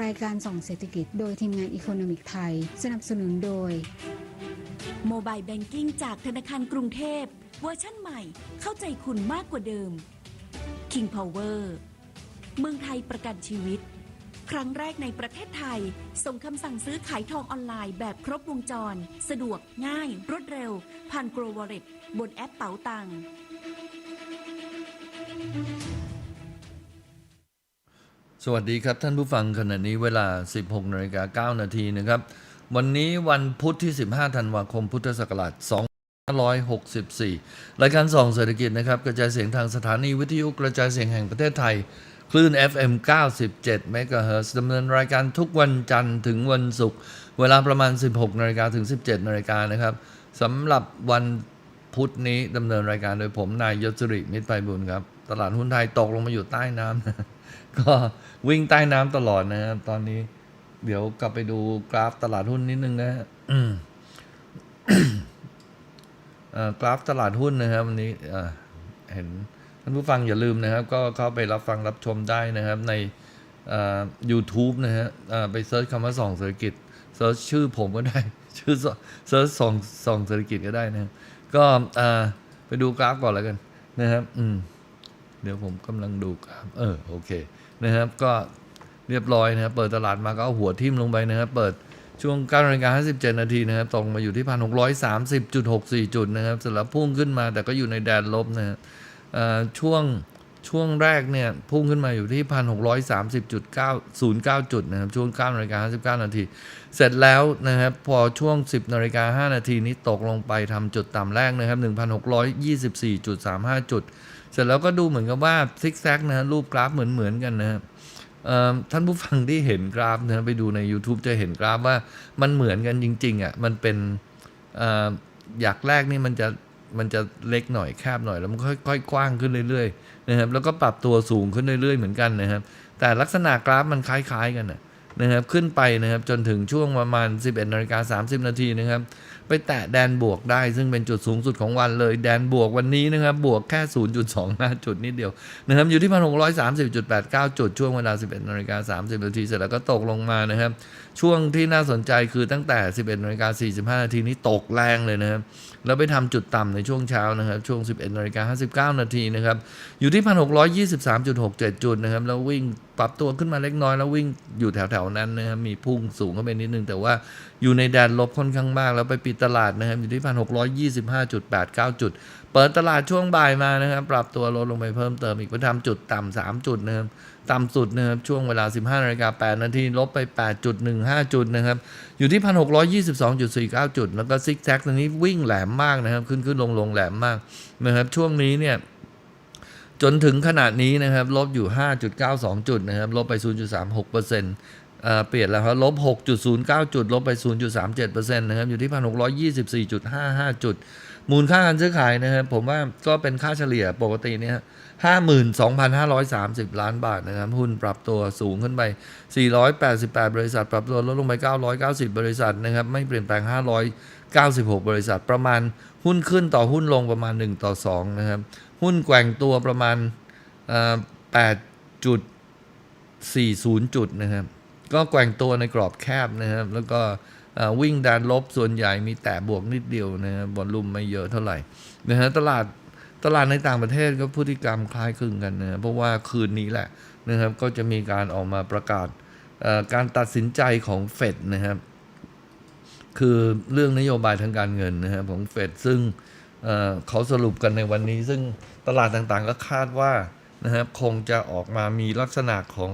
รายการส่องเศรษฐกิจโดยทีมงานอีโคโนมิกไทย สนับสนุนโดยโมบายแบงกิ้งจากธนาคารกรุงเทพ เวอร์ชั่นใหม่เข้าใจคุณมากกว่าเดิม King Power เมืองไทยประกันชีวิต ครั้งแรกในประเทศไทย ส่งคำสั่งซื้อขายทองออนไลน์แบบครบวงจร สะดวกง่าย รวดเร็ว ผ่านโกลวอลเล็ตบนแอปเป๋าตังค์ สวัสดีครับท่านผู้ฟังขณะนี้เวลา 16นาฬิกา9นาทีนะครับ วันนี้วันพุธที่ 15 ธันวาคมพุทธศักราช2564 รายการส่องเศรษฐกิจนะครับ กระจายเสียงทางสถานีวิทยุกระจายเสียงแห่งประเทศไทย คลื่น FM 97 MHz ดำเนินรายการทุกวันจันทร์ถึงวันศุกร์เวลาประมาณ 16นาฬิกาถึง 17นาฬิกานะครับสำหรับวันพุธนี้ดำเนินรายการโดยผมนายยศริมิตรไพบุญครับ ตลาดหุ้นไทยตกลงมาอยู่ใต้น้ำ ก็วิ่งใต้น้ำตลอดนะครับตอนนี้ เดี๋ยวกลับไปดูกราฟตลาดหุ้นนิดนึงนะฮะกราฟตลาดหุ้นนะครับวันนี้เห็นท่านผู้ฟังอย่าลืมนะครับ ก็เข้าไปรับฟังรับชมได้นะครับ ในเอ่อ YouTube นะฮะไปเซิร์ชคำว่าส่องเศรษฐกิจเซิร์ชชื่อผมก็ได้ ชื่อเซิร์ชส่องส่องเศรษฐกิจก็ได้นะก็ไปดูกราฟก่อนแล้วกันนะครับ อืม เดี๋ยวผมกำลังดูกราฟเออโอเคนะครับก็เรียบร้อยนะครับเปิดตลาดมาก็เอาหัวทิ่มลงไปนะครับ เปิดช่วง9นาฬิกา57 นาทีนะครับตรงมาอยู่ที่ 1,630.64 จุดนะครับเสร็จแล้วพุ่งขึ้นมาแต่ก็อยู่ในแดนลบนะครับช่วงช่วงแรกเนี่ยพุ่งขึ้นมาอยู่ที่ 1,630.909 จุดนะครับช่วง9นาฬิกา59 นาที เสร็จแล้วนะครับพอช่วง 10นาฬิกา5นาทีนี้ตกลงไปทำจุดต่ำแรกนะครับ 1,624.35 จุด เสร็จแล้วก็ดูเหมือนกับว่าซิกแซกนะรูปกราฟเหมือนเหมือนๆกันนะครับท่านผู้ฟังที่เห็นกราฟนะไปดูใน YouTube จะเห็นกราฟว่ามันเหมือนกันจริงๆอะมันเป็นออยากแรกนี่มันจะมันจะเล็กหน่อยแคบหน่อยแล้วมันค่อยๆกว้างขึ้นเรื่อยๆนะครับแล้วก็ปรับตัวสูงขึ้นเรื่อยๆเหมือนกันนะครับ แต่ลักษณะกราฟมันคล้ายๆกันนะนะครับขึ้นไปนะครับจนถึงช่วงประมาณ 11นาฬิกา30 นาทีนะครับ ไปแตะแดนบวกได้ ซึ่งเป็นจุดสูงสุดของวันเลย แดนบวกวันนี้นะครับ บวกแค่ 0.25 จุดนิดเดียวนะครับ อยู่ที่ 1,630.89 จุด ช่วงเวลา 11นาฬิกา30นาทีเสร็จแล้วก็ตกลงมานะครับ ช่วงที่น่าสนใจคือตั้งแต่ 11นาฬิกา45นาทีนี้ตกแรงเลยนะครับ แล้วไปทำจุดต่ำในช่วงเช้านะครับ ช่วง 11นาฬิกา59 นาทีนะครับ อยู่ที่ 1,623.67 จุดนะครับ แล้ววิ่งปรับตัวขึ้นมาเล็กน้อย แล้ววิ่งอยู่แถวๆนั้นนะครับ มีพุ่งสูงขึ้นไปนิดนึง แต่ว่าอยู่ในแดนลบค่อนข้างมาก แล้วไปปิดตลาดนะครับ อยู่ที่ 1,625.89 จุด เปิดตลาดช่วงบ่ายมานะครับ ปรับตัวลดลงไปเพิ่มเติมอีกไปทำจุดต่ำ3จุดนะครับ ต่ำสุดนะครับช่วงเวลา 15นาฬิกา8นาทีลบไป 8.15 จุดนะครับ อยู่ที่ 1,622.49 จุด แล้วก็ซิกแซกตรงนี้วิ่งแหลมมากนะครับ ขึ้นขึ้นลงลงแหลมมากนะครับ ช่วงนี้เนี่ย จนถึงขนาดนี้นะครับ ลบอยู่ 5.92 จุดนะครับ ลบไป 0.36เปอร์เซ็นต์เปลี่ยนแล้วครับลบ 6.09 จุด ลบไป 0.37เปอร์เซ็นต์นะครับ อยู่ที่ 1,624.55 จุด มูลค่าการซื้อขายนะครับผมว่าก็เป็นค่าเฉลี่ยปกติเนี่ย52,530ล้านบาทนะครับ หุ้นปรับตัวสูงขึ้นไป 488 บริษัท ปรับตัวลดลงไป 990 บริษัทนะครับ ไม่เปลี่ยนแปลง 596 บริษัทประมาณหุ้นขึ้นต่อหุ้นลงประมาณ 1 ต่อ 2 นะครับ หุ้นแกว่งตัวประมาณเอ่อ8.40 จุดนะครับ ก็แกว่งตัวในกรอบแคบนะครับ แล้วก็ วิ่งแดนลบส่วนใหญ่มีแต่บวกนิดเดียวนะครับบอลลุ่มไม่เยอะเท่าไหร่นะฮะตลาดตลาดในต่างประเทศก็พฤติกรรมคล้ายคลึงกันนะเพราะว่าคืนนี้แหละนะครับก็จะมีการออกมาประกาศการตัดสินใจของเฟดนะครับคือเรื่องนโยบายทางการเงินนะครับของเฟดซึ่งเเขาสรุปกันในวันนี้ ซึ่งตลาดต่างๆก็คาดว่านะครับคงจะออกมามีลักษณะของ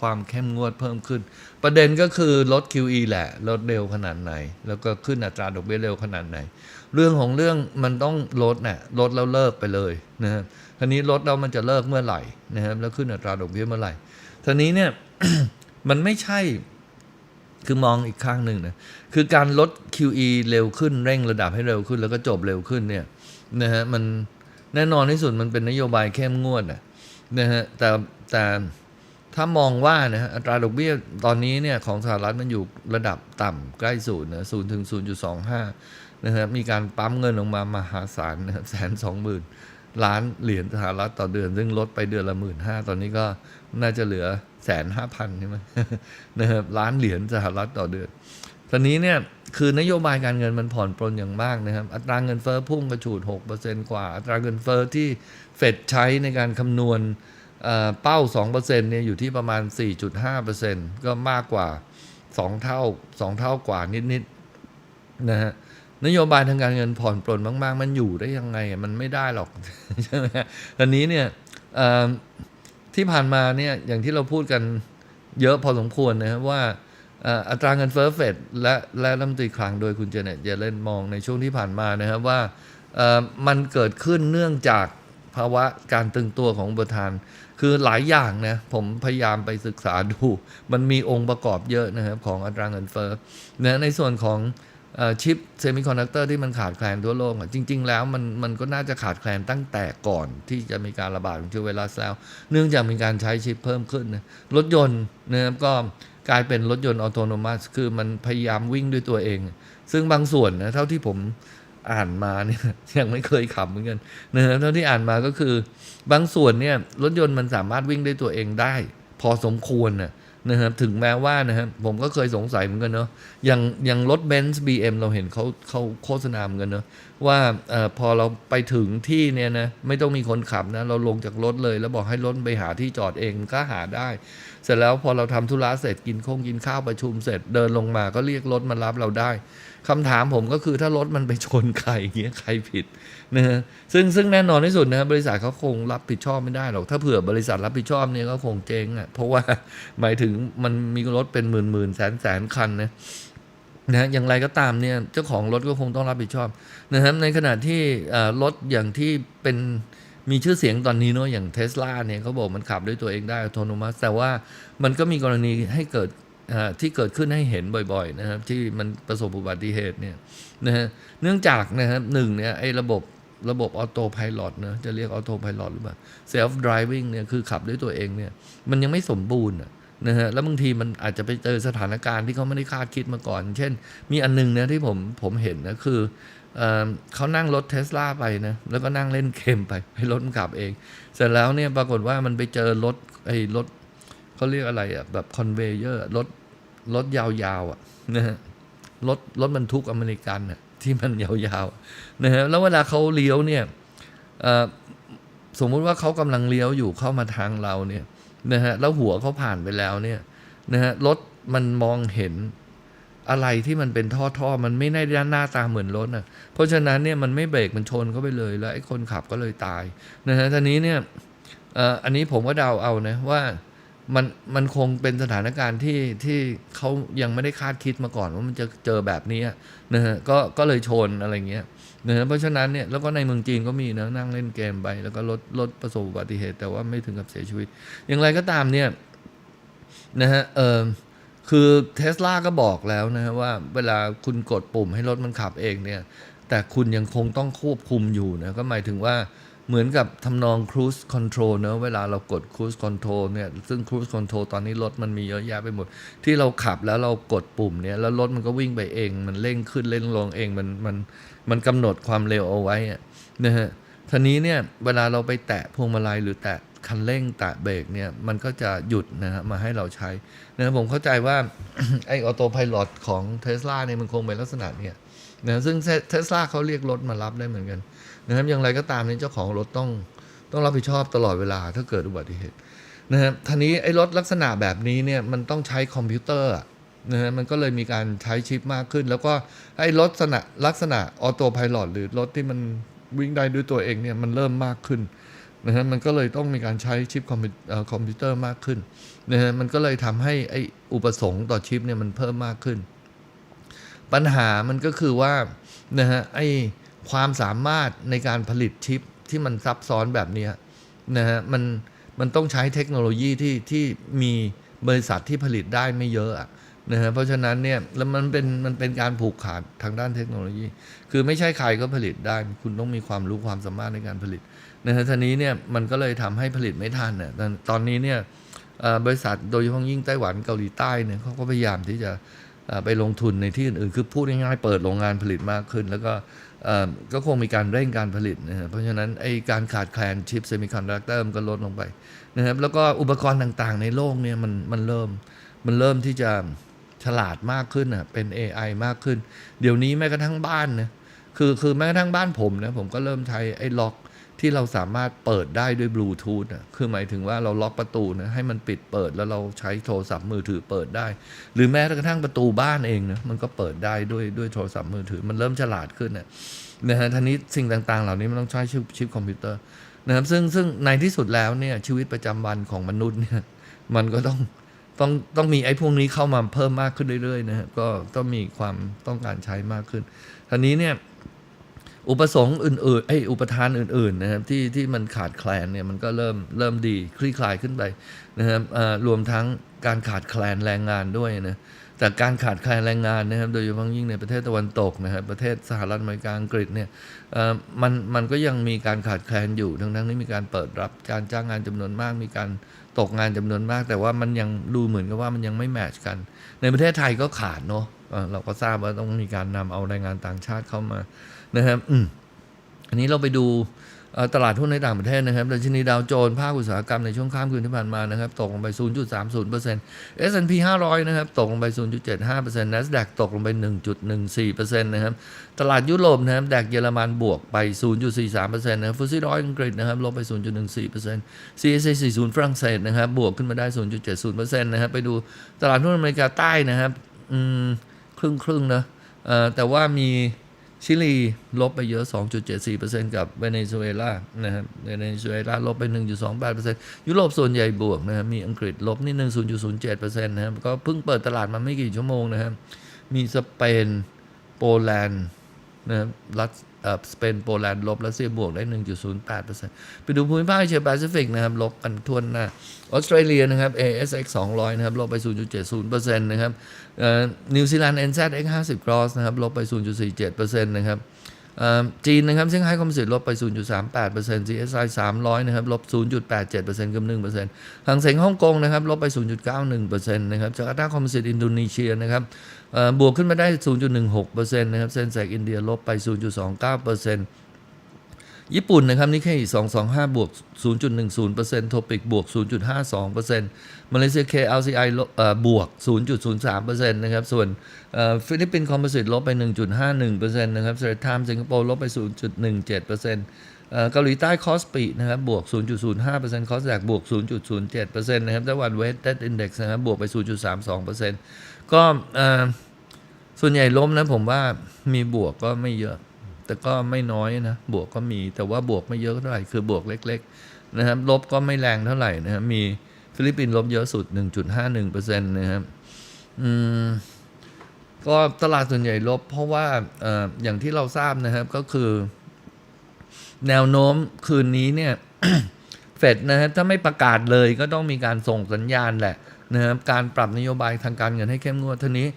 ความเข้มงวดเพิ่มขึ้น ประเด็นก็คือลด QE แหละลดเร็วขนาดไหน แล้วก็ขึ้นอัตราดอกเบี้ยเร็วขนาดไหน เรื่องของเรื่องมันต้องลดน่ะลดแล้วเลิกไปเลยนะครับทีนี้ลดแล้วมันจะเลิกเมื่อไหร่นะครับแล้วขึ้นอัตราดอกเบี้ยเมื่อไหร่ทีนี้เนี่ยมันไม่ใช่คือมองอีกข้างหนึ่งนะคือการลด QE เร็วขึ้นเร่งระดับให้เร็วขึ้น แล้วก็จบเร็วขึ้นเนี่ยนะฮะมันแน่นอนที่สุดมันเป็นนโยบายเข้มงวดนะนะฮะแต่แต่ ถ้ามองว่านะฮะอัตราดอกเบี้ยตอนนี้เนี่ยของสหรัฐมันอยู่ระดับต่ำใกล้ศูนย์นะศูนย์ถึงศูนย์จุดสองห้านะฮะมีการปั๊มเงินลงมามหาศาลนะครับแสนสองหมื่นล้านเหรียญสหรัฐต่อเดือน ซึ่งลดไปเดือนละหมื่นห้าตอนนี้ก็น่าจะเหลือแสนห้าพันใช่ไหมนะครับล้านเหรียญสหรัฐต่อเดือน ตอนนี้เนี่ยคือนโยบายการเงินมันผ่อนปรนอย่างมากนะครับ อัตราเงินเฟ้อพุ่งกระฉูด6%กว่า อัตราเงินเฟ้อที่เฟดใช้ในการคำนวณ เอ่อเป้า 2%เนี่ยอยู่ที่ประมาณ 4.5%ก็มากกว่า 2 เท่า 2 เท่ากว่านิดๆนะฮะนโยบายทางการเงินผ่อนปลนมาก ๆ มันอยู่ได้ยังไงมันไม่ได้หรอกใช่ไหมฮะตอนนี้เนี่ยที่ผ่านมาเนี่ยอย่างที่เราพูดกันเยอะพอสมควรนะครับว่าอัตราเงินเฟ้อเฟดและและรัฐมนตรีคลังโดยคุณเจเน็ตเยเลนมองในช่วงที่ผ่านมานะครับว่ามันเกิดขึ้นเนื่องจาก ภาวะการตึงตัวของอุปทาน คือหลายอย่างนะผมพยายามไปศึกษาดู มันมีองค์ประกอบเยอะนะครับของอัตราเงินเฟ้อนะในส่วนของอชิปเซมิคอนดักเตอร์ที่มันขาดแคลนทั่วโลกอะจริง ๆ แล้วมันมันก็น่าจะขาดแคลนตั้งแต่ก่อนที่จะมีการระบาดของเชื้อไวรัสแล้วเนื่องจากมีการใช้ชิปเพิ่มขึ้นนะรถยนต์นะครับก็กลายเป็นรถยนต์ออโตโนมัสคือมันพยายามวิ่งด้วยตัวเอง ซึ่งบางส่วนนะเท่าที่ผม อ่านมาเนี่ยยังไม่เคยขับเหมือนกันนะครับเท่าที่อ่านมาก็คือบางส่วนเนี่ยรถยนต์มันสามารถวิ่งได้ตัวเองได้ พอสมควรนะนะครับถึงแม้ว่านะครับผมก็เคยสงสัยเหมือนกันเนาะอย่างอย่างรถเบนซ์บีเอ็มเราเห็นเขาเขาโฆษณาเหมือนกันเนาะว่าเออพอเราไปถึงที่เนี่ยนะไม่ต้องมีคนขับนะเราลงจากรถเลย แล้วบอกให้รถไปหาที่จอดเองก็หาได้ เสร็จแล้วพอเราทำธุระเสร็จกินข้งกินข้าวประชุมเสร็จเดินลงมาก็เรียกรถมารับเราได้คำถามผมก็คือถ้ารถมันไปชนใครอย่างเงี้ยใครผิดนะฮะซึ่งซึ่งแน่นอนที่สุดนะบริษัทเขาคงรับผิดชอบไม่ได้หรอกถ้าเผื่อบริษัทรับผิดชอบเนี่ยก็คงเจ๊งอะเพราะว่าหมายถึงมันมีรถเป็นหมื่นหมื่นแสนแสนคันนะนะอย่างไรก็ตามเนี่ยเจ้าของรถก็คงต้องรับผิดชอบนะครับในขณะที่รถอย่างที่เป็น มีชื่อเสียงตอนนี้เนาะอย่างเทสลาเนี่ยเขาบอกมันขับด้วยตัวเองได้อัตโนมัติ แต่ว่ามันก็มีกรณีให้เกิดที่เกิดขึ้นให้เห็นบ่อยๆนะครับ ที่มันประสบอุบัติเหตุเนี่ยนะฮะเนื่องจากนะครับหนึ่งเนี่ยไอ้ระบบระบบออโต้พายロเนะจะเรียกออโต้พายロหรือเปล่า self driving เนี่ยคือขับด้วยตัวเองเนี่ยมันยังไม่สมบูรณ์นะฮะแล้วบางทีมันอาจจะไปเจอสถานการณ์ที่เขาไม่ได้คาดคิดมาก่อน เช่น มีอันนึงนะที่ผมผมเห็นนะคือ เเขานั่งรถเทสลาไปนะแล้วก็นั่งเล่นเกมไปให้รถมันขับเอง เสร็จแล้วเนี่ยปรากฏว่ามันไปเจอรถไอ้รถเขาเรียกอะไรอะแบบคอนเวเยอร์รถรถยาวๆอะนะฮะรถรถบรรทุกอเมริกันอะที่มันยาวๆนะฮะแล้วเวลาเขาเลี้ยวเนี่ยสมมุติว่าเขากำลังเลี้ยวอยู่เข้ามาทางเราเนี่ยนะฮะแล้วหัวเขาผ่านไปแล้วเนี่ยนะฮะรถมันมองเห็น อะไรที่มันเป็นท่อท่อๆมันไม่ได้ด้านหน้าตาเหมือนรถอะ เพราะฉะนั้นเนี่ยมันไม่เบรกมันชนเข้าไปเลยแล้วไอ้คนขับก็เลยตายนะฮะทีนี้เนี่ยอ่ออันนี้ผมก็เดาเอานะว่ามันมันคงเป็นสถานการณ์ที่ที่เขายังไม่ได้คาดคิดมาก่อนว่ามันจะเจอแบบนี้นะฮะก็ก็เลยชนอะไรเงี้ยนะฮะเพราะฉะนั้นเนี่ยแล้วก็ในเมืองจีนก็มีนะนั่งเล่นเกมไป แล้วก็ลดลดประสบอุบัติเหตุ แต่ว่าไม่ถึงกับเสียชีวิต อย่างไรก็ตามเนี่ยนะฮะเออ คือเทสลาก็บอกแล้วนะว่า เวลาคุณกดปุ่มให้รถมันขับเองเนี่ย แต่คุณยังคงต้องควบคุมอยู่นะ ก็หมายถึงว่าเหมือนกับทำนอง cruise control เนอะเวลาเรากด cruise control เนี่ย ซึ่ง cruise control ตอนนี้รถมันมีเยอะแยะไปหมด ที่เราขับแล้วเรากดปุ่มเนี่ย แล้วรถมันก็วิ่งไปเอง มันเร่งขึ้นเร่งลงเอง มันมันมันกำหนดความเร็วเอาไว้นะฮะทีนี้เนี่ย เวลาเราไปแตะพวงมาลัยหรือแตะ คันเร่งแตะเบรกเนี่ยมันก็จะหยุดนะฮะมาให้เราใช้นะผมเข้าใจว่าไอออโต้พายロของเทสลาเนี่ยมันคงเป็นลักษณะเนี่ยนะซึ่งเทสลาเขาเรียกรถมารับได้เหมือนกันนะครับอย่างไรก็ตามเนี่ยเจ้าของรถต้องต้องรับผิดชอบตลอดเวลาถ้าเกิดอุบัติเหตุนะครับทีนี้ไอ้รถลักษณะแบบนี้เนี่ยมันต้องใช้คอมพิวเตอร์อะนะฮะมันก็เลยมีการใช้ชิปมากขึ้น แล้วก็ไอ้รถลักษณะลักษณะออโต้พายロหรือรถที่มันวิ่งได้ด้วยตัวเองเนี่ยมันเริ่มมากขึ้น นะฮะมันก็เลยต้องมีการใช้ชิปคอมพิวเอ่อคอมพวเตอร์มากขึ้นนะฮะมันก็เลยทำให้ไออุปสงค์ต่อชิปเนี่ยมันเพิ่มมากขึ้น ปัญหามันก็คือว่านะฮะไอความสามารถในการผลิตชิปที่มันซับซ้อนแบบนี้นะฮะมันมันต้องใช้เทคโนโลยีที่ที่มีบริษัทที่ผลิตได้ไม่เยอะนะฮะเพราะฉะนั้นเนี่ยแล้วมันเป็นมันเป็นการผูกขาดทางด้านเทคโนโลยี คือไม่ใช่ใครก็ผลิตได้ คุณต้องมีความรู้ความสามารถในการผลิต นะฮะทีนี้เนี่ยมันก็เลยทำให้ผลิตไม่ทันเนี่ยตอนนี้เนี่ยบริษัทโดยเฉพาะยิ่งไต้หวันเกาหลีใต้เนี่ยเขาก็พยายามที่จะไปลงทุนในที่อื่นๆคือพูดง่ายๆเปิดโรงงานผลิตมากขึ้น แล้วก็ก็คงมีการเร่งการผลิตนะฮะเพราะฉะนั้นไอ้การขาดแคลนชิปเซมิคอนดักเตอร์มันก็ลดลงไปนะครับแล้วก็อุปกรณ์ต่างๆในโลกเนี่ยมันมันเริ่มมันเริ่มที่จะฉลาดมากขึ้นอะเป็น AI มากขึ้น เดี๋ยวนี้แม้กระทั่งบ้านนะคือคือแม้กระทั่งบ้านผมนะผมก็เริ่มใช้ไอ้ล็อก ที่เราสามารถเปิดได้ด้วยบลูทูธอะคือหมายถึงว่าเราล็อกประตูนะให้มันปิดเปิดแล้วเราใช้โทรศัพท์มือถือเปิดได้ หรือแม้กระทั่งประตูบ้านเองนะมันก็เปิดได้ด้วยด้วยโทรศัพท์มือถือ มันเริ่มฉลาดขึ้นนะนะฮะทีนี้สิ่งต่างๆ เหล่านี้มันต้องใช้ชิปชิปคอมพิวเตอร์นะครับซึ่งซึ่งในที่สุดแล้วเนี่ยชีวิตประจำวันของมนุษย์เนี่ยมันก็ต้องต้องต้องมีไอ้พวกนี้เข้ามาเพิ่มมากขึ้นเรื่อยๆนะฮะก็ต้องมีความต้องการใช้มากขึ้นทีนี้เนี่ย อุปสงค์อื่นๆไอ้ยอุปทานอื่นๆนะครับที่ที่มันขาดแคลนเนี่ยมันก็เริ่มเริ่มดีคลี่คลายขึ้นไปนะครับรวมทั้งการขาดแคลนแรงงานด้วยนะแต่การขาดแคลนแรงงานนะครับโดยเฉพาะยิ่งในประเทศตะวันตกนะครับประเทศสหรัฐอเมริกาอังกฤษเนี่ยมันมันก็ยังมีการขาดแคลนอยู่ทั้งทั้งที่มีการเปิดรับการจ้างงานจำนวนมากมีการตกงานจำนวนมาก แต่ว่ามันยังดูเหมือนกับว่ามันยังไม่แมทช์กัน ในประเทศไทยก็ขาดเนาะเอ่อเราก็ทราบว่าต้องมีการนำเอาแรงงานต่างชาติเข้ามา นะครับอืมอันนี้เราไปดูเอ่อตลาดหุ้นในต่างประเทศนะครับดัชนีดาวโจนส์ภาคอุตสาหกรรมในช่วงข้ามคืนที่ผ่านมานะครับ ตกลงไป 0.30% S&P 500 นะครับ ตกลงไป 0.75% NASDAQ ตกลงไป 1.14%นะครับ ตลาดยุโรปนะครับแดกเยอรมันบวกไป 0.43%นะครับฟุตซี่ร้อยอังกฤษนะครับ ลบไป 0.14% CAC 40 ฝรั่งเศสนะครับ บวกขึ้นมาได้ 0.70%นะครับ ไปดูตลาดหุ้นอเมริกาใต้นะครับ อืม ครึ่งครึ่งๆนะเอ่อแต่ว่ามี ชิลีลบไปเยอะ 2.74%กับเวเนซุเอลานะครับเวเนซุเอลาลบไป 1.28%ยุโรปส่วนใหญ่บวกนะครับมีอังกฤษลบนิดนึง0.07%นะครับก็เพิ่งเปิดตลาดมาไม่กี่ชั่วโมงนะครับมีสเปนโปแลนด์นะครับรัสเออสเปนโปแลนด์ลบรัสเซียบวกได้ 1.08%ไปดูภูมิภาคเอเชียแปซิฟิกนะครับ ลบกันทวนหน้าออสเตรเลียนะครับ ASX 200 นะครับ ลบไป 0.70%นะครับ นิวซีแลนด์ NZX 50 Cross นะครับลบไป 0.47%นะครับจีนนะครับเซี่ยงไฮ้คอมมิวสิตลบไป 0.38% CSI 300 นะครับ ลบ 0.87%กับ1%หางเสงฮ่องกงนะครับ ลบไป 0.91%นะครับจาการ์ตาคอมมิวสิตอินโดนีเซียนะครับบวกขึ้นมาได้ 0.16%นะครับ เซนเซกอินเดีย ลบไป 0.29% ญี่ปุ่นนะครับนี่แค่225 บวก 0.10%โทปิกบวก 0.52%มาเลเซีย KLCI ลบเอ่อบวก 0.03%นะครับ ส่วนฟิลิปปินส์คอมโพสิตลบไป 1.51%นะครับสเตทไทม์สิงคโปร์ลบไป 0.17%เอ่อเกาหลีใต้คอสปีนะครับบวก 0.05%คอสแดกบวก 0.07%นะครับไต้หวันเวสเต็ดอินเด็กซ์นะครับบวกไป 0.32%ก็ส่วนใหญ่ล้มนะผมว่ามีบวกก็ไม่เยอะ แต่ก็ไม่น้อยนะ บวกก็มีแต่ว่าบวกไม่เยอะเท่าไหร่ คือบวกเล็กๆนะครับ ลบก็ไม่แรงเท่าไหร่นะครับ มีฟิลิปปินส์ลบเยอะสุด 1.51%นะครับ อืม ก็ตลาดส่วนใหญ่ลบ เพราะว่าอออย่างที่เราทราบนะครับก็คือ แนวโน้มคืนนี้เนี่ยเฟดนะฮะถ้าไม่ประกาศเลยก็ต้องมีการส่งสัญญาณแหละนะครับการปรับนโยบายทางการเงินให้เข้มงวดทีนี้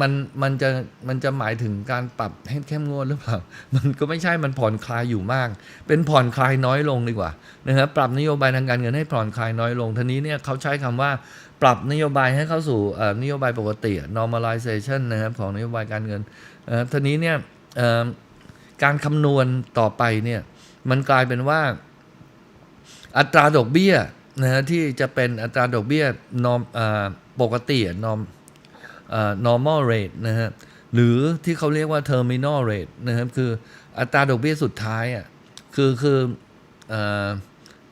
มันมันจะมันจะหมายถึงการปรับให้เข้มงวดหรือเปล่า มันก็ไม่ใช่มันผ่อนคลายอยู่มาก เป็นผ่อนคลายน้อยลงดีกว่านะครับปรับนโยบายทางการเงินให้ผ่อนคลายน้อยลงทีนี้เนี่ยเขาใช้คำว่าปรับนโยบายให้เข้าสู่อ่อนโยบายปกติ normalization นะครับของนโยบายการเงินอ่อทีนี้เนี่ยอ่อการคำนวณต่อไปเนี่ยมันกลายเป็นว่า อัตราดอกเบี้ยนะฮะที่จะเป็นอัตราดอกเบี้ยนอมปกตินอม normal rate นะฮะหรือที่เขาเรียกว่า terminal rate นะครับคืออัตราดอกเบี้ยสุดท้ายอะคือคือ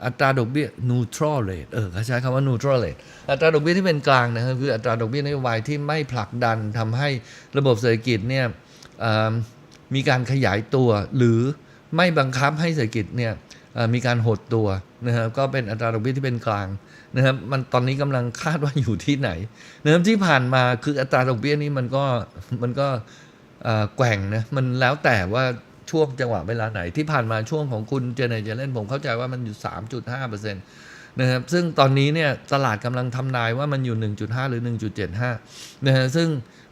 อัตราดอกเบี้ย neutral rate เออเขาใช้คำว่า neutral rate อัตราดอกเบี้ยที่เป็นกลางนะครับคืออัตราดอกเบี้ยนโยบายที่ไม่ผลักดันทำให้ระบบเศรษฐกิจเนี่ยมีการขยายตัว หรือไม่บังคับให้เศรษฐกิจเนี่ยมีการหดตัวนะครับก็เป็นอัตราดอกเบี้ยที่เป็นกลาง นะครับมันตอนนี้กำลังคาดว่าอยู่ที่ไหนนะครับที่ผ่านมาคืออัตราดอกเบี้ยนี้มันก็มันก็แกว่งนะมันแล้วแต่ว่าช่วงจังหวะเวลาไหนที่ผ่านมาช่วงของคุณเจเนเจเล่นผมเข้าใจว่ามันอยู่ 3.5%นะครับซึ่งตอนนี้เนี่ยตลาดกำลังทำนายว่ามันอยู่ 1.5 หรือ 1.75นะฮะซึ่ง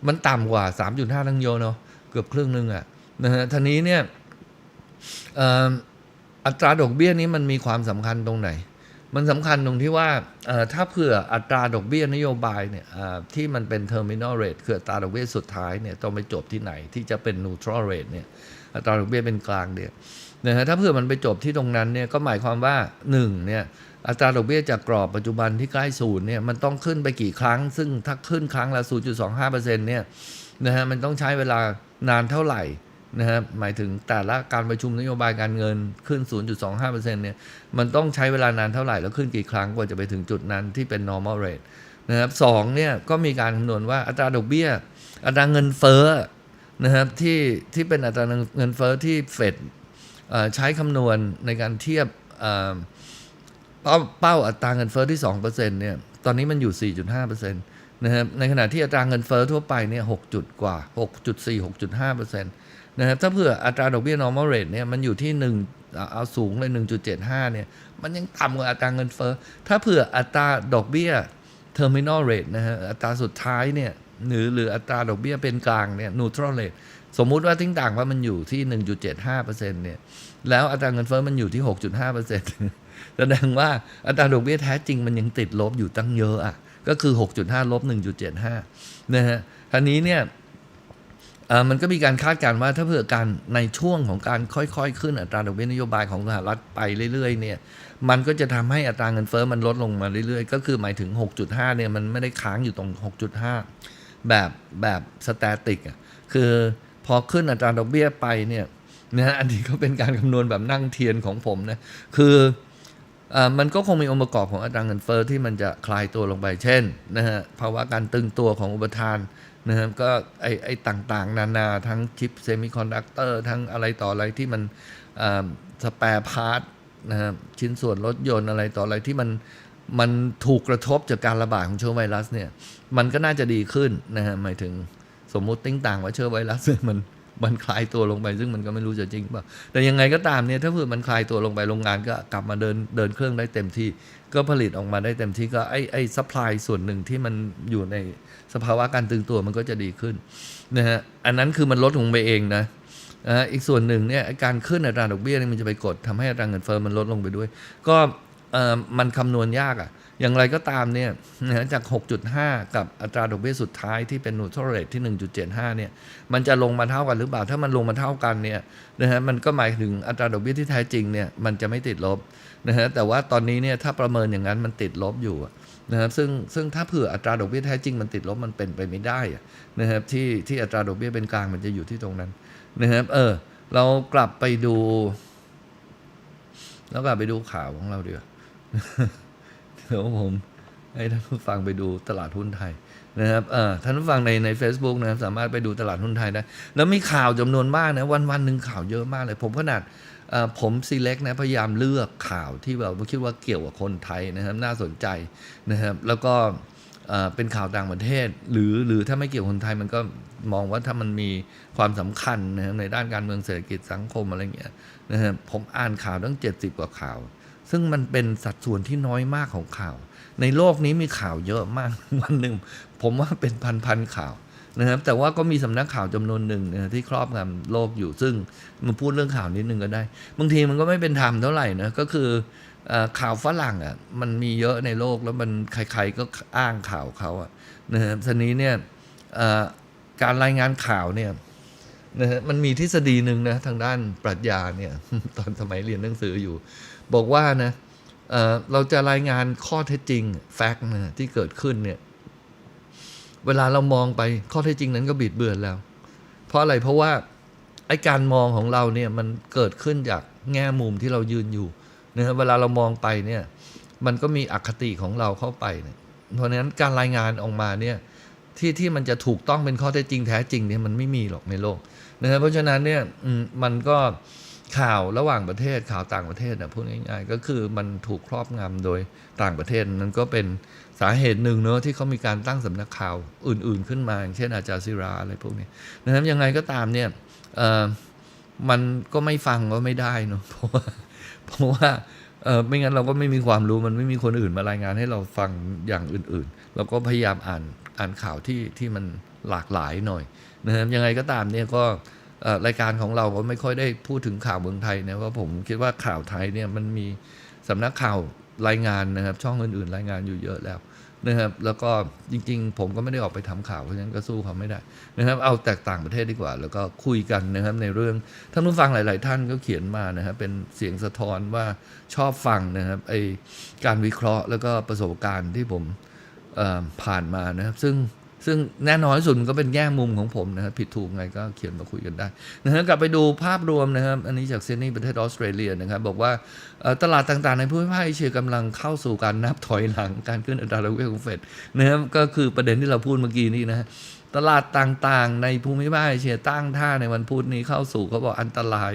มันต่ำกว่า 3.5 ทั้งโยเนาะเกือบครึ่งหนึงอะนะฮะทีนี้เนี่ยอออัตราดอกเบี้ยนี้มันมีความสำคัญตรงไหน มันสำคัญตรงที่ว่าถ้าเผื่ออัตราดอกเบี้ยนโยบายเนี่ยที่มันเป็น terminal rate คืออัตราดอกเบี้ยสุดท้ายเนี่ยต้องไปจบที่ไหนที่จะเป็น neutral rate เนี่ยอัตราดอกเบี้ยเป็นกลางเนี่ยนะฮะถ้าเผื่อมันไปจบที่ตรงนั้นเนี่ยก็หมายความว่า1เนี่ยอัตราดอกเบี้ยจากกรอบปัจจุบันที่ใกล้ศูนย์เนี่ยมันต้องขึ้นไปกี่ครั้ง ซึ่งถ้าขึ้นครั้งละ 0.25%เนี่ยนะฮะมันต้องใช้เวลานานเท่าไหร่ นะครับหมายถึงแต่ละการประชุมนโยบายการเงินขึ้น 0.25%เนี่ยมันต้องใช้เวลานานเท่าไหร่ แล้วขึ้นกี่ครั้งกว่าจะไปถึงจุดนั้นที่เป็น normal rate นะครับสองเนี่ยก็มีการคำนวณว่าอัตราดอกเบี้ย อัตราเงินเฟ้อนะครับที่ที่เป็นอัตราเงินเฟ้อที่เฟดใช้คำนวณในการเทียบเอ่อเป้าเป้าอัตราเงินเฟ้อที่2%เนี่ยตอนนี้มันอยู่ 4.5%นะครับในขณะที่อัตราเงินเฟ้อทั่วไปเนี่ย6จุดกว่า 6.4 6.5%นะครับถ้าเผื่ออัตราดอกเบี้ย normal rate เนี่ยมันอยู่ที่1เอาเอาสูงเลย 1.75 เนี่ย มันยังต่ำกว่าอัตราเงินเฟ้อถ้าเผื่ออัตราดอกเบี้ย terminal rate นะฮะอัตราสุดท้ายเนี่ยหรือหรืออัตราดอกเบี้ยเป็นกลางเนี่ย neutral rate สมมุติว่าทิ้งต่างว่ามันอยู่ที่ 1.75%เนี่ยแล้วอัตราเงินเฟ้อมันอยู่ที่ 6.5%แสดงว่าอัตราดอกเบี้ยแท้จริงมันยังติดลบอยู่ตั้งเยอะอะก็คือ 6.5 ลบ 1.75 นะฮะทีนี้เนี่ย มันก็มีการคาดการณ์ว่าถ้าเผื่อการในช่วงของการค่อยๆ ขึ้นอัตราดอกเบี้ยนโยบายของสหรัฐไปเรื่อยๆเนี่ยมันก็จะทำให้อัตราเงินเฟ้อมันลดลงมาเรื่อยๆ ก็คือหมายถึง 6.5เนี่ยมันไม่ได้ค้างอยู่ตรง 6.5 แบบแบบสแตติกอะคือพอขึ้นอัตราดอกเบี้ยไปเนี่ยนะฮะอันนี้ก็เป็นการคำนวณแบบนั่งเทียนของผมนะคืออ่อมันก็คงมีองค์ประกอบของอัตราเงินเฟ้อที่มันจะคลายตัวลงไปเช่นนะฮะภาวะการตึงตัวของอุปทาน นะครับก็ไอไอต่างๆ นานาทั้งชิปเซมิคอนดักเตอร์ทั้งอะไรต่ออะไรที่มันสแปร์พาร์ทนะครับชิ้นส่วนรถยนต์อะไรต่ออะไรที่มันมันถูกกระทบจากการระบาดของเชื้อไวรัสเนี่ยมันก็น่าจะดีขึ้นนะฮะหมายถึงสมมุติติ้งต่างว่าเชื้อไวรัสมันมันคลายตัวลงไป ซึ่งมันก็ไม่รู้จะจริงเปล่าแต่ยังไงก็ตามเนี่ยถ้าเผื่อมันคลายตัวลงไปโรงงานก็กลับมาเดินเดินเครื่องได้เต็มที่ ก็ผลิตออกมาได้เต็มที่ก็ไอไอซัพพลายส่วนหนึ่งที่มันอยู่ใน สภาวะการตึงตัวมันก็จะดีขึ้นนะฮะอันนั้นคือมันลดลงไปเองนะนะอีกส่วนหนึ่งเนี่ยการขึ้นอัตราดอกเบี้ยนี่มันจะไปกดทำให้อัตราเงินเฟ้อมันลดลงไปด้วย ก็มันคำนวณยากอะ่ะ อย่างไรก็ตามเนี่ยนะจาก 6.5 กับอัตราดอกเบี้ยสุดท้ายที่เป็น neutral rate ที่ 1.75 เนี่ย มันจะลงมาเท่ากันหรือเปล่า ถ้ามันลงมาเท่ากันเนี่ยนะฮะ มันก็หมายถึงอัตราดอกเบี้ยที่แท้จริงเนี่ยมันจะไม่ติดลบนะฮะ แต่ว่าตอนนี้เนี่ยถ้าประเมินอย่างนั้นมันติดลบอยู่อะ นะครับซึ่งซึ่งถ้าเผื่ออัตราดอกเบี้ยแท้จริงมันติดลบมันเป็นไปไม่ได้นะครับที่ที่อัตราดอกเบี้ยเป็นกลางมันจะอยู่ที่ตรงนั้นนะครับเออเรากลับไปดูแล้วกลับไปดูข่าวของเราเดียวเดี๋ยวผมให้ท่านผู้ฟังไปดูตลาดหุ้นไทย นะครับท่านผู้ฟังในใน a c e b o o k นะครับสามารถไปดูตลาดหุ้นไทยได้ แล้วมีข่าวจำนวนมากนะวันวันหนึ่งข่าวเยอะมากเลย ผมขนาดผมซีเล็กนะพยายามเลือกข่าวที่แบบคิดว่าเกี่ยวกับคนไทยนะครับน่าสนใจนะครับ แล้วก็เป็นข่าวต่างประเทศ หรือหรือถ้าไม่เกี่ยวกับคนไทยมันก็มองว่าถ้ามันมีความสำคัญนะครับในด้านการเมืองเศรษฐกิจสังคมอะไรเงี้ยนะครับผมอ่านข่าวตั้ง 70 กว่าข่าว ซึ่งมันเป็นสัดส่วนที่น้อยมากของข่าว ในโลกนี้มีข่าวเยอะมากวันหนึ่ง ผมว่าเป็นพันๆข่าวนะครับ แต่ว่าก็มีสำนักข่าวจำนวนหนึ่งนะที่ครอบงำโลกอยู่ ซึ่งมาพูดเรื่องข่าวนิดนึงก็ได้ บางทีมันก็ไม่เป็นธรรมเท่าไหร่นะ ก็คืออข่าวฝรั่งอะมันมีเยอะในโลกแล้วมันใครๆก็อ้างข่าวเขาอะนะครับทีนี้เนี่ยการรายงานข่าวเนี่ยนะฮะมันมีทฤษฎีหนึ่งนะทางด้านปรัชญาเนี่ยตอนสมัยเรียนหนังสืออยู่ บอกว่านะเเราจะรายงานข้อเท็จจริงแฟกต์นะที่เกิดขึ้นเนี่ย เวลาเรามองไปข้อเท็จจริงนั้นก็บิดเบือนแล้ว เพราะอะไรเพราะว่าไอการมองของเราเนี่ยมันเกิดขึ้นจากแง่มุมที่เรายืนอยู่นะเวลาเรามองไปเนี่ยมันก็มีอคติของเราเข้าไปเนี่ยเพราะนั้นการรายงานออกมาเนี่ยที่ที่มันจะถูกต้องเป็นข้อเท็จจริงแท้จริงเนี่ยมันไม่มีหรอกในโลกนะครับเพราะฉะนั้นเนี่ยมมันก็ข่าวระหว่างประเทศข่าวต่างประเทศนะพูดง่ายๆ ก็คือมันถูกครอบงำโดยต่างประเทศนั้นก็เป็น สาเหตุหนึ่งเนอะที่เขามีการตั้งสำนักข่าวอื่น ๆขึ้นมา อย่างเช่นอาจารย์ซิราอะไรพวกนี้นะครับยังไงก็ตามเนี่ยมันก็ไม่ฟังก็ไม่ได้เนอะเพราะว่าเพราะว่าเออไม่งั้นเราก็ไม่มีความรู้มันไม่มีคนอื่นมารายงานให้เราฟังอย่างอื่นๆ เราก็พยายามอ่านอ่านข่าวที่ที่มันหลากหลายหน่อยนะครับยังไงก็ตามเนี่ยก็รายการของเราก็ไม่ค่อยได้พูดถึงข่าวเมืองไทยนะว่าผมคิดว่าข่าวไทยเนี่ยมันมีสำนักข่าวรายงานนะครับ ช่องอื่นๆ รายงานอยู่เยอะแล้ว นะครับแล้วก็จริง ๆ ผมก็ไม่ได้ออกไปทำข่าวเพราะฉะนั้นก็สู้เขาไม่ได้นะครับ เอาแตกต่างประเทศดีกว่า แล้วก็คุยกันนะครับในเรื่องท่านผู้ฟังหลาย ๆ ท่านก็เขียนมานะครับเป็นเสียงสะท้อนว่าชอบฟังนะครับไอการวิเคราะห์แล้วก็ประสบการณ์ที่ผมผ่านมานะครับ ซึ่ง ซึ่งแน่นอนที่สุดมันก็เป็นแง่มุมของผมนะครับผิดถูกไงก็เขียนมาคุยกันได้นะฮะกลับไปดูภาพรวมนะครับ อันนี้จากเซิดนีย์ประเทศออสเตรเลียนะครับบอกว่าตลาดต่างๆ ในภูมิภาคเอเชียกำลังเข้าสู่การนับถอยหลังการขึ้นอัตราดอกเบี้ยของเฟดนะครับก็คือประเด็นที่เราพูดเมื่อกี้นี้นะฮะ ตลาดต่างๆ ในภูมิภาคเอเชียตั้งท่าในวันพุธนี้เข้าสู่เขาบอกอันตราย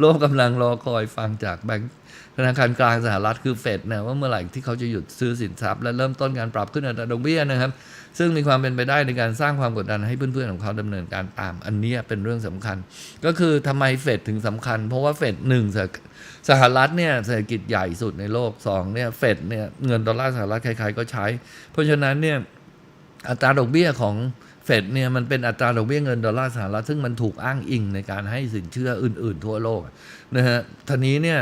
โลกกำลังรอคอยฟังจากแบงก์ธนาคารกลางสหรัฐคือเฟดนะว่าเมื่อไหร่ที่เขาจะหยุดซื้อสินทรัพย์และเริ่มต้นการปรับขึ้นอัตราดอกเบี้ยนะครับ ซึ่งมีความเป็นไปได้ในการสร้างความกดดันให้เพื่อนๆของเขาดำเนินการตาม อันนี้เป็นเรื่องสำคัญ ก็คือทำไมเฟดถึงสำคัญ เพราะว่าเฟดหนึ่งสหสหรัฐเนี่ยเศรษฐกิจใหญ่สุดในโลกสองเนี่ยเฟดเนี่ยเงินดอลลาร์สหรัฐใครๆก็ใช้ เพราะฉะนั้นเนี่ยอัตราดอกเบี้ยของ เฟดเนี่ยมันเป็นอัตราดอกเบี้ยเงินดอลลาร์สหรัฐซึ่งมันถูกอ้างอิงในการให้สินเชื่ออื่น ๆ ทั่วโลกนะฮะทีนี้เนี่ย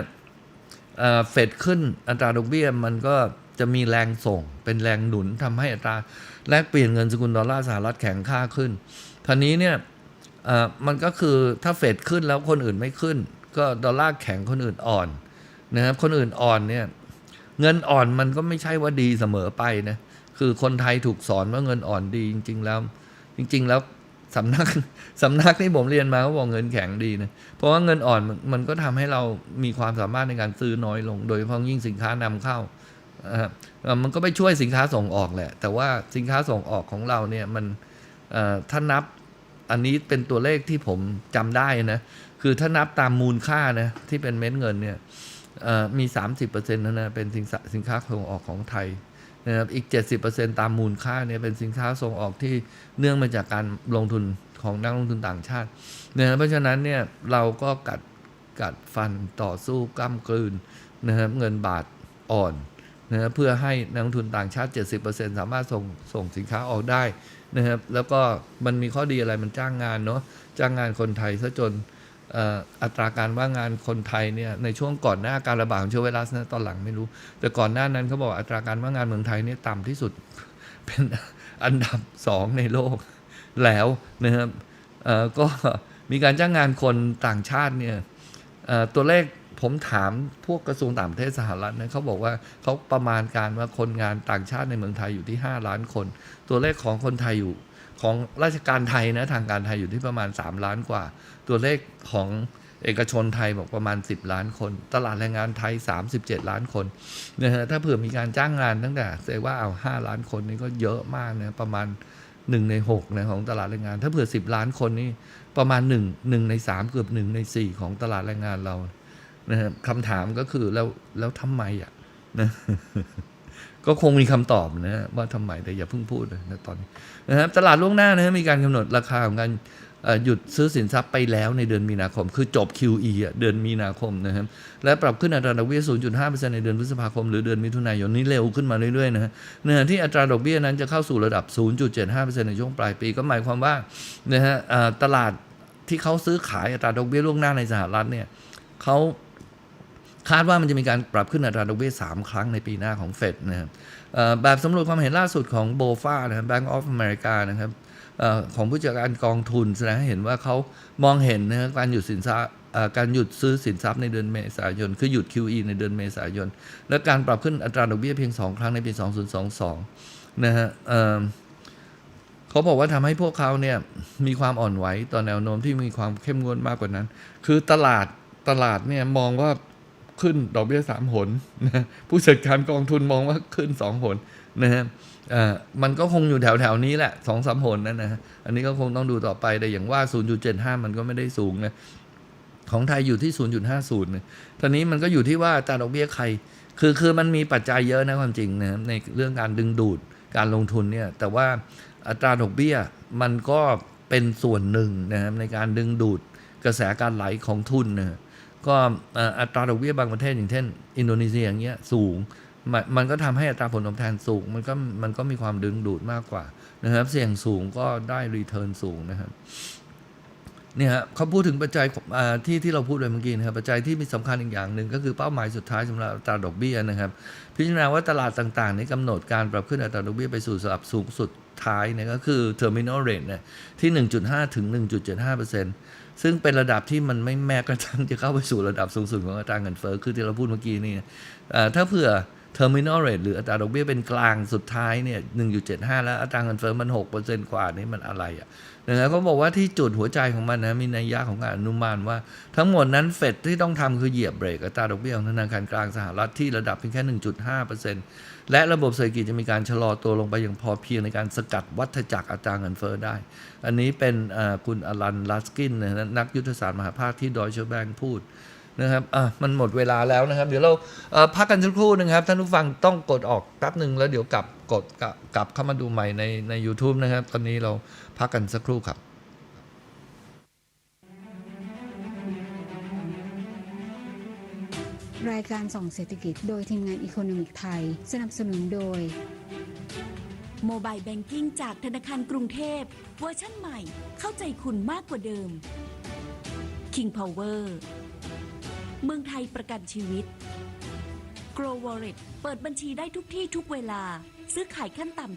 เฟดขึ้นอัตราดอกเบี้ยมันก็จะมีแรงส่งเป็นแรงหนุนทำให้อัตราแลกเปลี่ยนเงินสกุลดอลลาร์สหรัฐแข็งค่าขึ้นทีนี้เนี่ยอ่อมันก็คือถ้าเฟดขึ้นแล้วคนอื่นไม่ขึ้น ก็ดอลลาร์แข็งคนอื่นอ่อนนะครับคนอื่นอ่อนเนี่ยเงินอ่อนมันก็ไม่ใช่ว่าดีเสมอไปนะคือคนไทยถูกสอนว่าเงินอ่อนดีจริง ๆ แล้ว จริง ๆ แล้วสำนักสำนักที่ผมเรียนมาเขาบอกเงินแข็งดีนะเพราะว่าเงินอ่อนมันก็ทำให้เรามีความสามารถในการซื้อน้อยลง โดยเฉพาะยิ่งสินค้านำเข้ามันก็ไปช่วยสินค้าส่งออกแหละ แต่ว่าสินค้าส่งออกของเราเนี่ยมันถ้านับอันนี้เป็นตัวเลขที่ผมจำได้นะ คือถ้านับตามมูลค่านะที่เป็นเม็ดเงินเนี่ยเอ่อมี 30%นั่นนะเป็นสินสินค้าส่งออกของไทย นะครับอีก 70%ตามมูลค่าเนี่ยเป็นสินค้าส่งออกที่เนื่องมาจากการลงทุนของนักลงทุนต่างชาตินะเพราะฉะนั้นเนี่ยเราก็กัดกัดฟันต่อสู้กล้ำกลืนนะครับเงินบาทอ่อนนะเพื่อให้นักลงทุนต่างชาติ 70%สามารถส่งส่งสินค้าออกได้นะครับแล้วก็มันมีข้อดีอะไรมันจ้างงานเนาะจ้างงานคนไทยซะจน อัตราการว่างงานคนไทยเนี่ยในช่วงก่อนหน้าการระบาดของเชื้อไวรัสนะตอนหลังไม่รู้ แต่ก่อนหน้านั้นเขาบอกอัตราการว่างงานเมืองไทยเนี่ยต่ำที่สุดเป็นอันดับสองในโลกแล้วนะครับก็มีการจ้างงานคนต่างชาติเนี่ยตัวเลขผมถามพวกกระทรวงต่างประเทศสหรัฐนะเขาบอกว่าเขาประมาณการว่าคนงานต่างชาติในเมืองไทยอยู่ที่ 5 ล้านคน ตัวเลขของคนไทยอยู่ของราชการไทยนะทางการไทยอยู่ที่ประมาณ 3 ล้านกว่า ตัวเลขของเอกชนไทยบอกประมาณ 10 ล้านคน ตลาดแรงงานไทย 37 ล้านคนนะฮะถ้าเผื่อมีการจ้างงานตั้งแต่เซว่าเอา 5 ล้านคนนี่ก็เยอะมากนะประมาณหนึ่งในหกนะของตลาดแรงงาน ถ้าเผื่อสิบล้านคนนี่ประมาณหนึ่งหนึ่งในสามเกือบหนึ่งในสี่ของตลาดแรงงานเรานะครับคำถามก็คือแล้วแล้วทำไมอะนะก็คงมีคำตอบนะว่าทำไมแต่อย่าเพิ่งพูดนะตอนนี้นะครับตลาดล่วงหน้านะมีการกำหนดราคาของการ หยุดซื้อสินทรัพย์ไปแล้วในเดือนมีนาคม คือจบ QE เดือนมีนาคมนะครับและปรับขึ้นอัตราดอกเบี้ย 0.5%ในเดือนพฤษภาคม หรือเดือนมิถุนายนนี้เร็วขึ้นมาเรื่อยๆนะฮะเนื้อที่อัตราดอกเบี้ยนั้นจะเข้าสู่ระดับ 0.75%ในช่วงปลายปีก็หมายความว่านะฮะตลาดที่เขาซื้อขายอัตราดอกเบี้ยล่วงหน้าในสหรัฐเนี่ยเขาคาดว่ามันจะมีการปรับขึ้นอัตราดอกเบี้ย 3 ครั้งในปีหน้าของเฟดนะครับแบบสำรวจความเห็นล่าสุดของโบฟานะครับ Bank of America นะครับ ของผู้จัดการกองทุนแสดงให้เห็นว่าเขามองเห็นนะการหยุดสินทรัพย์การหยุดซื้อสินทรัพย์ในเดือนเมษายน คือหยุด QE ในเดือนเมษายน และการปรับขึ้นอัตราดอกเบี้ยเพียง 2 ครั้งในปี 2022 นะฮะเเขาบอกว่าทำให้พวกเขาเนี่ยมีความอ่อนไหวต่อแนวโน้มที่มีความเข้มงวดมากกว่านั้น คือตลาดตลาดเนี่ยมองว่าขึ้นดอกเบี้ยสามหนนะผู้จัดการกองทุนมองว่าขึ้นสองหนนะฮะ อ่อมันก็คงอยู่แถวแถวๆนี้แหละสองสามหนนั่นนะอันนี้ก็คงต้องดูต่อไปแต่อย่างว่า 0.75 มันก็ไม่ได้สูงนะของไทยอยู่ที่ 0.50เนี่ยตอนนี้มันก็อยู่ที่ว่าอัตราดอกเบี้ยใคร คือคือมันมีปัจจัยเยอะนะความจริงนะครับในเรื่องการดึงดูดการลงทุนเนี่ย แต่ว่าอัตราดอกเบี้ยมันก็เป็นส่วนหนึ่งนะครับในการดึงดูดกระแสการไหลของทุนนะก็อัตราดอกเบี้ยบางประเทศอย่างเช่น อินโดนีเซียอย่างเงี้ยสูง มันมันก็ทำให้อัตราผลตอบแทนสูง มันก็มันก็มีความดึงดูดมากกว่านะครับ เสี่ยงสูงก็ได้รีเทิร์นสูงนะครับเนี่ยฮะเขาพูดถึงปัจจัยที่ที่เราพูดไปเมื่อกี้นะครับปัจจัยที่มีสำคัญอีกอย่างหนึ่งก็คือเป้าหมายสุดท้ายสำหรับอัตราดอกเบี้ยนะครับ พิจารณาว่าตลาดต่างๆในกำหนดการปรับขึ้นอัตราดอกเบี้ยไปสู่ระดับสูงสุดท้ายเนี่ยก็คือ terminal rate เนี่ยที่ 1.5 ถึง 1.75%ซึ่งเป็นระดับที่มันไม่แม้กระทั่งจะเข้าไปสู่ระดับสูงสุดของอัตราเงินเฟ้อคือที่เราพูดเมื่อกี้นี่ถ้าเผื่อ terminal rate หรืออัตราดอกเบี้ยเป็นกลางสุดท้ายเนี่ย 1.75 แล้วอัตราเงินเฟ้อมัน 6%กว่านี่มันอะไรอะนะครับเขาบอกว่าที่จุดหัวใจของมันนะมีนัยยะของการอนุมานว่า ทั้งหมดนั้นเฟดที่ต้องทำคือเหยียบเบรกอัตราดอกเบี้ยของธนาคารกลางสหรัฐที่ระดับเพียงแค่ 1.5%และระบบเศรษฐกิจจะมีการชะลอตัวลงไปอย่างพอเพียงในการสกัดวัฏจักรอัตราเงินเฟ้อได้ อันนี้เป็นคุณอลันลัสกินนักยุทธศาสตร์มหาภาคที่ดอยเชอร์แบงพูด นะครับอะมันหมดเวลาแล้วนะครับ เดี๋ยวเราเอ่อพักกันสักครู่นะครับ ท่านผู้ฟังต้องกดออกแป๊บหนึ่งแล้วเดี๋ยวกลับกดกลับกลับเข้ามาดูใหม่ในใน u t u b e นะครับ ตอนนี้เราพักกันสักครู่ครับรายการส่องเศรษฐกิจโดยทีมงานอีโคโนมิกไทย สนับสนุนโดยโมบายแบงกิ้งจากธนาคารกรุงเทพ เวอร์ชั่นใหม่เข้าใจคุณมากกว่าเดิม King Power เมืองไทยประกันชีวิต Grow Wallet เปิดบัญชีได้ทุกที่ทุกเวลา ซื้อขายขั้นต่ำ